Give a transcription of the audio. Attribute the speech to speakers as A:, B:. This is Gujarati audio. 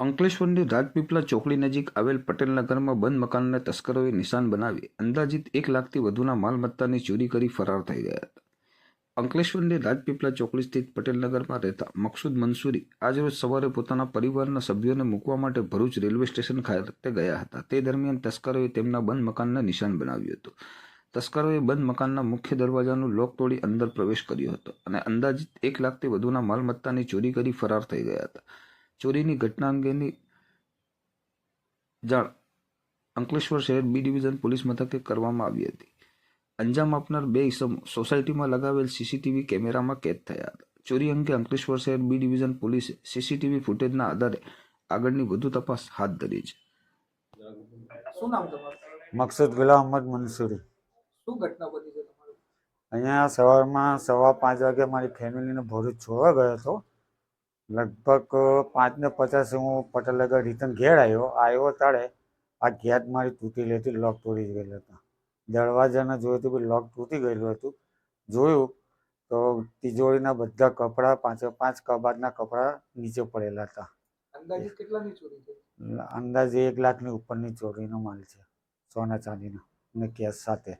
A: અંકલેશ્વરની રાજપીપલા ચોકડી નજીક આવેલ પટેલના ઘરમાં બંધ મકાનને તસ્કરોએ નિશાન બનાવી અંદાજિત એક લાખથી વધુના માલમત્તાની ચોરી કરી ફરાર થઈ ગયા હતા. અંકલેશ્વરની રાજપીપલા ચોકડી સ્થિત પટેલનગરમાં રહેતા મકસૂદ મંસૂરી આજરોજ સવારે પોતાના પરિવારના સભ્યોને મૂકવા માટે ભરૂચ રેલવે સ્ટેશન ખાતે ગયા હતા. તે દરમિયાન તસ્કરોએ તેમના બંધ મકાનને નિશાન બનાવ્યું હતું. તસ્કરોએ બંધ મકાનના મુખ્ય દરવાજાનું લોક તોડી અંદર પ્રવેશ કર્યો હતો અને અંદાજિત એક લાખથી વધુના માલમત્તાની ચોરી કરી ફરાર થઈ ગયા હતા. ચોરીની ઘટના અંગેની જાણ અંકલેશ્વર શહેર બી ડિવિઝન પોલીસ મથકે કરવામાં આવી હતી. અંજામ આપનાર બે ઇસમો સોસાયટીમાં લગાવેલ સીસીટીવી કેમેરામાં કેદ થયા હતા. ચોરી અંગે અંકલેશ્વર શહેર બી ડિવિઝન પોલીસે સીસીટીવી ફૂટેજના આધારે આગળની વધુ તપાસ હાથ ધરી છે.
B: શું નામ તમારું?
C: મકસૂદ ગુલામ અહમદ મંસૂરી
B: શું ઘટના બની છે તમારું?
C: અહીંયા સવારમાં સવા પાંચ વાગે મારી ફેમિલીને ભરૂચ છોડવા ગયો હતો. લગભગ પાંચને પચાસ હું પટેલનગર રિટર્ન ઘેર આવ્યો આવ્યો તાળે આ ગેટ મારી તૂટી લેતી લોક તોડી ગયેલા હતા. દરવાજાને જોયું તો બી લોક તૂટી ગયેલું હતું. જોયું તો તિજોરીના બધા કપડાં પાંચે પાંચ કબાટના કપડાં નીચે પડેલા હતા.
B: અંદાજિત કેટલાની ચોરી છે?
C: અંદાજે એક લાખની ઉપરની ચોરીનો માલ છે સોના ચાંદીનો અને કેશ સાથે.